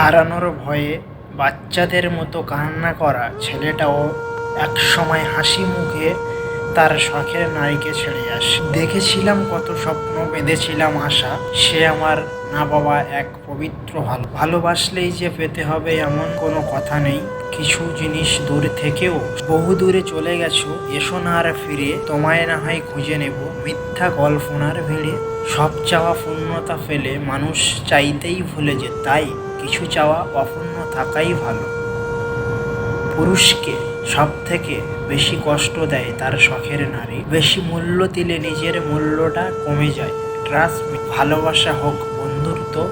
হারানোর ভয়ে বাচ্চাদের মতো কান্না করা ছেলেটাও এক সময় হাসি মুখে তার শখের নারীকে ছেড়ে আস। দেখেছিলাম কত স্বপ্ন, বেঁধেছিলাম আশা। সে আমার না বাবা এক পবিত্র ভালো। ভালোবাসলেই যে পেতে হবে এমন কোনো কথা নেই। কিছু জিনিস দূর থেকেও। বহু দূরে চলে গেছো। এসো না আর ফিরে। তোমায় না হয় খুঁজে নেব। মিথ্যা কল্পনার ভিড়ে। সব চাওয়া পূর্ণতা ফেলে মানুষ চাইতেই ভুলে যে তাই কিছু চাওয়া অপূর্ণ থাকাই ভালো। পুরুষকে সব থেকে বেশি কষ্ট দেয় তার শখের নারী। বেশি মূল্য দিলে নিজের মূল্যটা কমে যায়। ট্রাস্ট ভালোবাসা হোক বন্ধুত্ব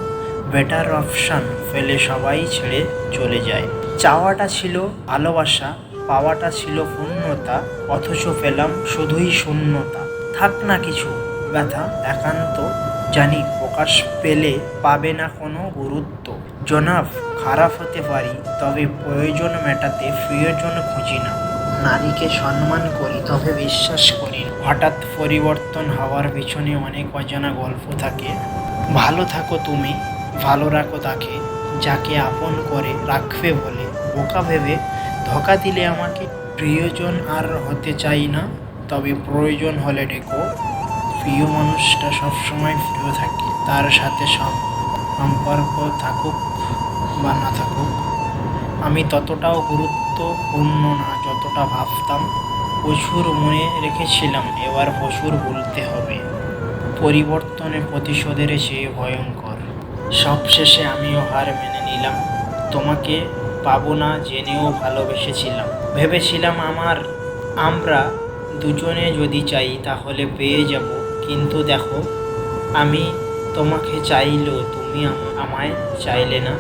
বেটার অপশান ফেলে সবাই ছেড়ে চলে যায়। চাওয়াটা ছিল ভালোবাসা, পাওয়াটা ছিল পূর্ণতা, অথচ পেলাম শুধুই শূন্যতা। থাক না কিছু, ব্যথা, একান্ত জানি প্রকাশ পেলে পাবে না কোনো গুরুত্ব। জনাব, খারাপ হতে পারি, তবে প্রয়োজন মেটাতে প্রিয়জন খুঁজি না। নারীকে সম্মান করি, তবে বিশ্বাস করি হঠাৎ পরিবর্তন হওয়ার পিছনে অনেক অজানা গল্প থাকে। ভালো থাকো তুমি, ভালো রাখো তাকে, যাকে আপন করে রাখবে বলে। বোকা ভেবে ধোকা দিলে আমাকে। প্রিয়জন আর হতে চাই না, তবে প্রয়োজন হলে ডেকো। প্রিয় মানুষটা সবসময় প্রিয় থাকে। তার সাথে সব সম্পর্ক থাকুক বা না থাকুক, আমি ততটাও গুরুত্বপূর্ণ না যতটা ভাবতাম। প্রচুর মনে রেখেছিলাম, এবার প্রচুর বলতে হবে। পরিবর্তনে প্রতিশোধের চেয়ে ভয়ঙ্কর। সবশেষে আমিও হার মেনে নিলাম। তোমাকে পাবো না জেনেও ভালোবেসেছিলাম। ভেবেছিলাম আমার, আমরা দুজনে যদি চাই তাহলে পেয়ে যাব। কিন্তু দেখো আমি তোমাকে চাইলেও তুমি আম- আমায় চাইলে না।